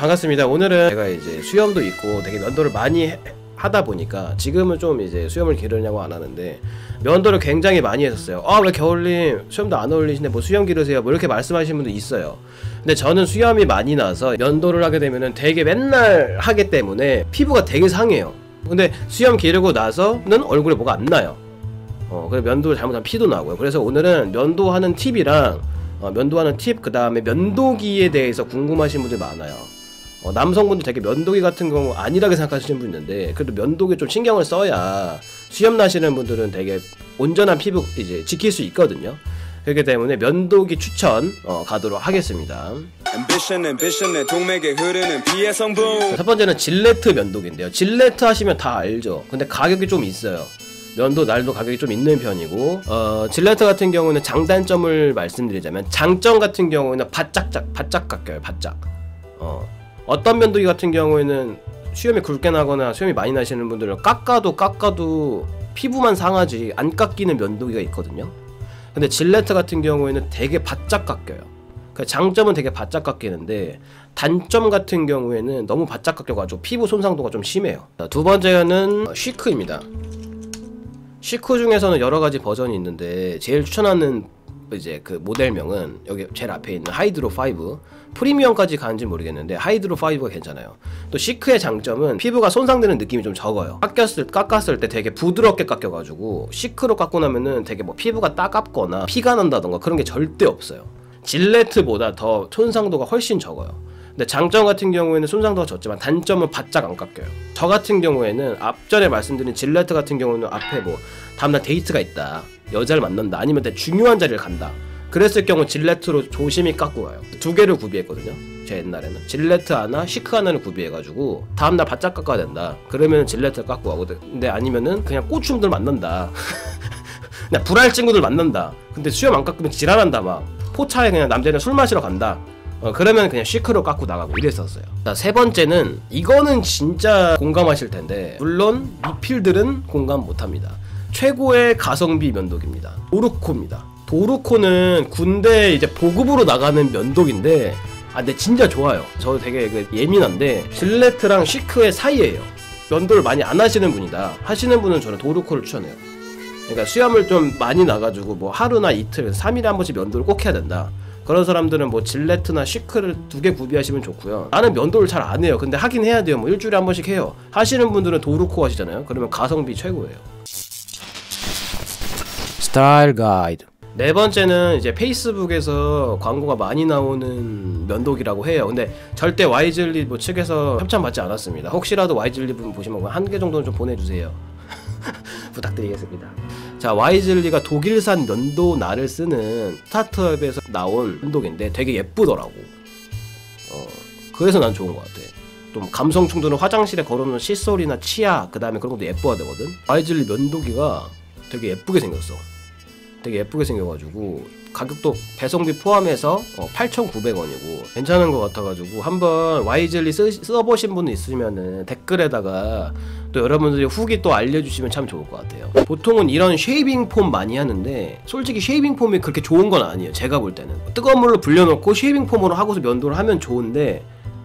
반갑습니다. 오늘은 제가 이제 수염도 있고 되게 면도를 많이 해- 하다 보니까 지금은 좀 이제 수염을 기르려고 안 하는데 면도를 굉장히 많이 했었어요. 아 왜 겨울님 수염도 안 어울리시는데 뭐 수염 기르세요? 뭐 이렇게 말씀하시는 분도 있어요. 근데 저는 수염이 많이 나서 면도를 하게 되면은 되게 맨날 하기 때문에 피부가 되게 상해요. 근데 수염 기르고 나서는 얼굴에 뭐가 안 나요. 어, 그래 면도를 잘못하면 피도 나고요. 그래서 오늘은 면도하는 팁이랑 어, 면도하는 팁, 그 다음에 면도기에 대해서 궁금하신 분들이 많아요. 어, 남성분들 되게 면도기 같은 경우 안일하게 생각하시는 분 있는데 그래도 면도기 좀 신경을 써야 수염 나시는 분들은 되게 온전한 피부 이제 지킬 수 있거든요. 그렇기 때문에 면도기 추천 어, 가도록 하겠습니다. 첫 번째는 질레트 면도기인데요. 질레트 하시면 다 알죠. 근데 가격이 좀 있어요. 면도 날도 가격이 좀 있는 편이고 어, 질레트 같은 경우는 장단점을 말씀드리자면 장점 같은 경우는 바짝짝 바짝 깎여요. 바짝. 어, 어떤 면도기 같은 경우에는 수염이 굵게 나거나 수염이 많이 나시는 분들은 깎아도 깎아도 피부만 상하지 안 깎이는 면도기가 있거든요. 근데 질레트 같은 경우에는 되게 바짝 깎여요. 그 장점은 되게 바짝 깎이는데 단점 같은 경우에는 너무 바짝 깎여가지고 피부 손상도가 좀 심해요. 자, 두 번째는 쉬크입니다. 쉬크 중에서는 여러 가지 버전이 있는데 제일 추천하는 이제 그 모델명은 여기 제일 앞에 있는 하이드로 5 프리미엄까지 가는지 모르겠는데 하이드로 5가 괜찮아요. 또 시크의 장점은 피부가 손상되는 느낌이 좀 적어요. 깎였을 깎았을 때 되게 부드럽게 깎여가지고 시크로 깎고 나면은 되게 뭐 피부가 따갑거나 피가 난다던가 그런 게 절대 없어요. 질레트보다 더 손상도가 훨씬 적어요. 근데 장점 같은 경우에는 손상도가 적지만 단점은 바짝 안 깎여요. 저 같은 경우에는 앞전에 말씀드린 질레트 같은 경우는 앞에 뭐 다음날 데이트가 있다, 여자를 만난다, 아니면 되게 중요한 자리를 간다. 그랬을 경우 질레트로 조심히 깎고 가요. 두 개를 구비했거든요. 제 옛날에는 질레트 하나, 시크 하나를 구비해가지고 다음날 바짝 깎아야 된다. 그러면 질레트 깎고 가고 근데 아니면은 그냥 꼬충들 만난다. 그냥 불알 친구들 만난다. 근데 수염 안 깎으면 지랄한다 막. 포차에 그냥 남자는 술 마시러 간다. 어, 그러면 그냥 시크로 깎고 나가고 이랬었어요. 자, 세 번째는 이거는 진짜 공감하실 텐데 물론 미필들은 공감 못합니다. 최고의 가성비 면도기입니다. 도르코입니다. 도르코는 군대 이제 보급으로 나가는 면도기인데 아 근데 진짜 좋아요. 저 되게 그 예민한데 질레트랑 시크의 사이에요. 면도를 많이 안 하시는 분이다. 하시는 분은 저는 도르코를 추천해요. 그러니까 수염을 좀 많이 나가지고 뭐 하루나 이틀, 3일에 한 번씩 면도를 꼭 해야 된다. 그런 사람들은 뭐 질레트나 시크를 두 개 구비하시면 좋고요. 나는 면도를 잘 안 해요. 근데 하긴 해야 돼요. 뭐 일주일에 한 번씩 해요. 하시는 분들은 도르코 하시잖아요. 그러면 가성비 최고예요. 스타일 가이드. 네 번째는 이제 페이스북에서 광고가 많이 나오는 면도기라고 해요. 근데 절대 와이즐리 뭐 측에서 협찬 받지 않았습니다. 혹시라도 와이즐리 분 보시면 한 개 정도는 좀 보내주세요. 부탁드리겠습니다. 자, 와이즐리가 독일산 면도 날을 쓰는 스타트업에서 나온 면도기인데 되게 예쁘더라고. 어, 그래서 난 좋은 것 같아. 좀 감성충들은 화장실에 걸어놓은 칫솔이나 치아 그 다음에 그런 것도 예뻐하되거든. 와이즐리 면도기가 되게 예쁘게 생겼어. 되게 예쁘게 생겨가지고 가격도 배송비 포함해서 어, 8,900원이고 괜찮은 것 같아가지고 한번 와이즐리 쓰, 써보신 분 있으면은 댓글에다가 또 여러분들이 후기 또 알려주시면 참 좋을 것 같아요. 보통은 이런 쉐이빙 폼 많이 하는데 솔직히 쉐이빙 폼이 그렇게 좋은 건 아니에요. 제가 볼 때는 뜨거운 물로 불려놓고 쉐이빙 폼으로 하고서 면도를 하면 좋은데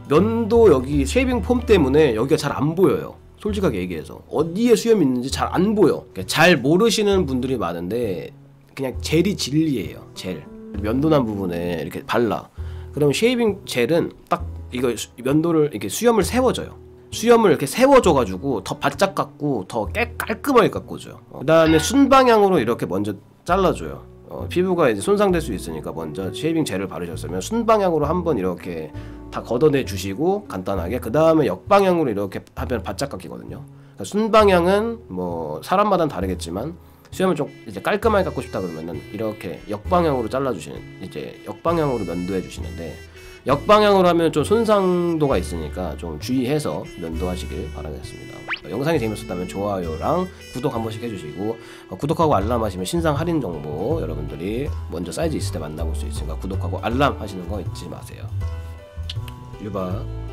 면도 여기 쉐이빙 폼 때문에 여기가 잘 안 보여요. 솔직하게 얘기해서 어디에 수염이 있는지 잘 안 보여. 그러니까 잘 모르시는 분들이 많은데 그냥 젤이 진리예요. 젤 면도난 부분에 이렇게 발라. 그러면 쉐이빙 젤은 딱 이거 수- 면도를 이렇게 수염을 세워줘요. 수염을 이렇게 세워줘가지고 더 바짝 깎고 더 깨, 깔끔하게 깎아줘요. 어, 그 다음에 순방향으로 이렇게 먼저 잘라줘요. 어, 피부가 이제 손상될 수 있으니까 먼저 쉐이빙 젤을 바르셨으면 순방향으로 한번 이렇게 다 걷어내 주시고 간단하게 그 다음에 역방향으로 이렇게 하면 바짝 깎이거든요. 그러니까 순방향은 뭐 사람마다는 다르겠지만 수염을 좀 이제 깔끔하게 깎고 싶다 그러면은 이렇게 역방향으로 잘라주시는 이제 역방향으로 면도해 주시는데 역방향으로 하면 좀 손상도가 있으니까 좀 주의해서 면도하시길 바라겠습니다. 어, 영상이 재밌었다면 좋아요랑 구독 한 번씩 해주시고 어, 구독하고 알람 하시면 신상 할인 정보 여러분들이 먼저 사이즈 있을 때 만나볼 수 있으니까 구독하고 알람 하시는 거 잊지 마세요. 유바